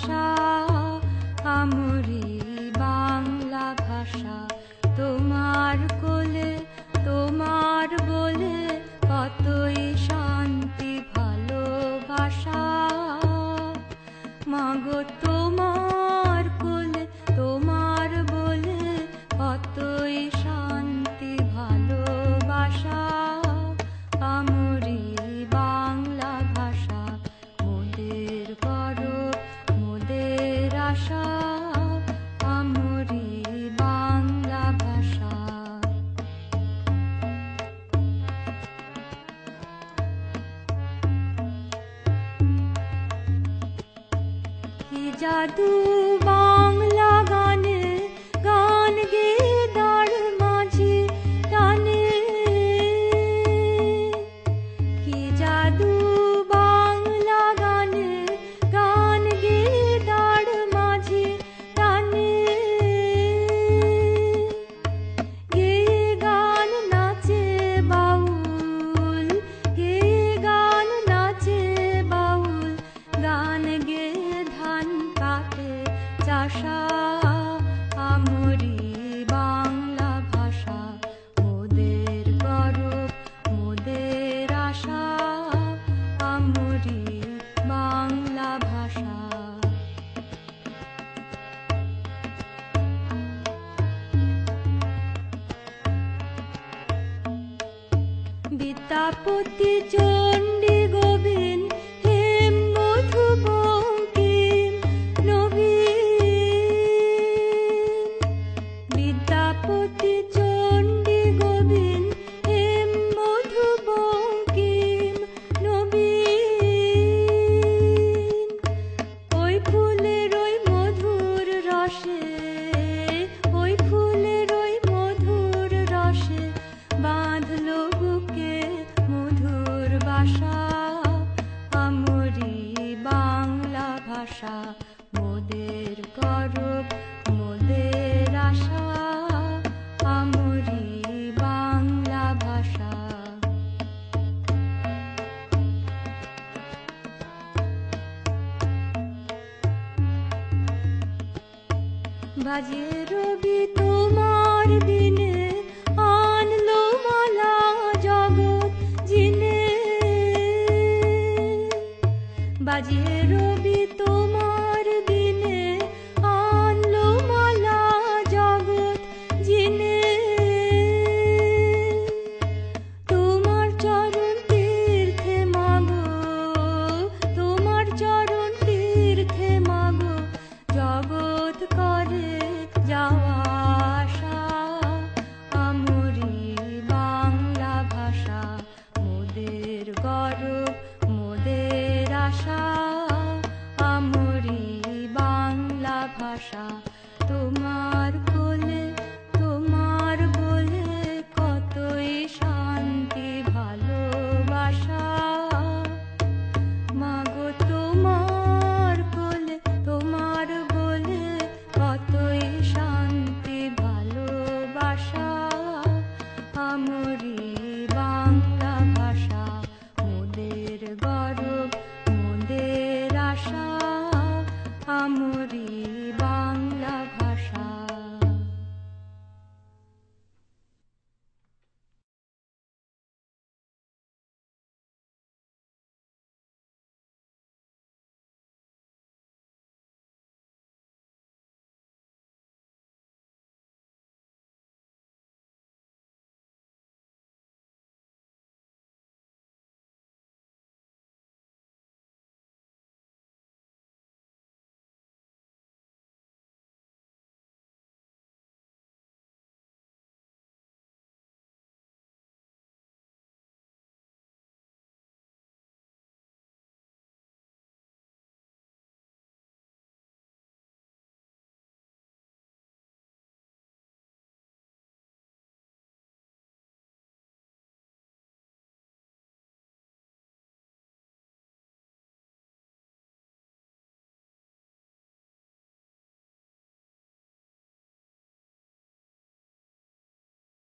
ভাষা আমরি বাংলা ভাষা। তোমার কোলে তোমার বলে কতই শান্তি ভালোবাসা। মাগো তোমার जादू আপত্তি চণ্ডী গোবিন্দ বাজে রবি তোমার দিনে। আশা তোমার তোমার বলে কতই শান্তি, ভালোবাসা। মাগো, তোমার তোমার বলে কতই শান্তি, ভালোবাসা। আমরি বাংলা ভাষা, মোদের গর্ব, মোদের আশা। আমরি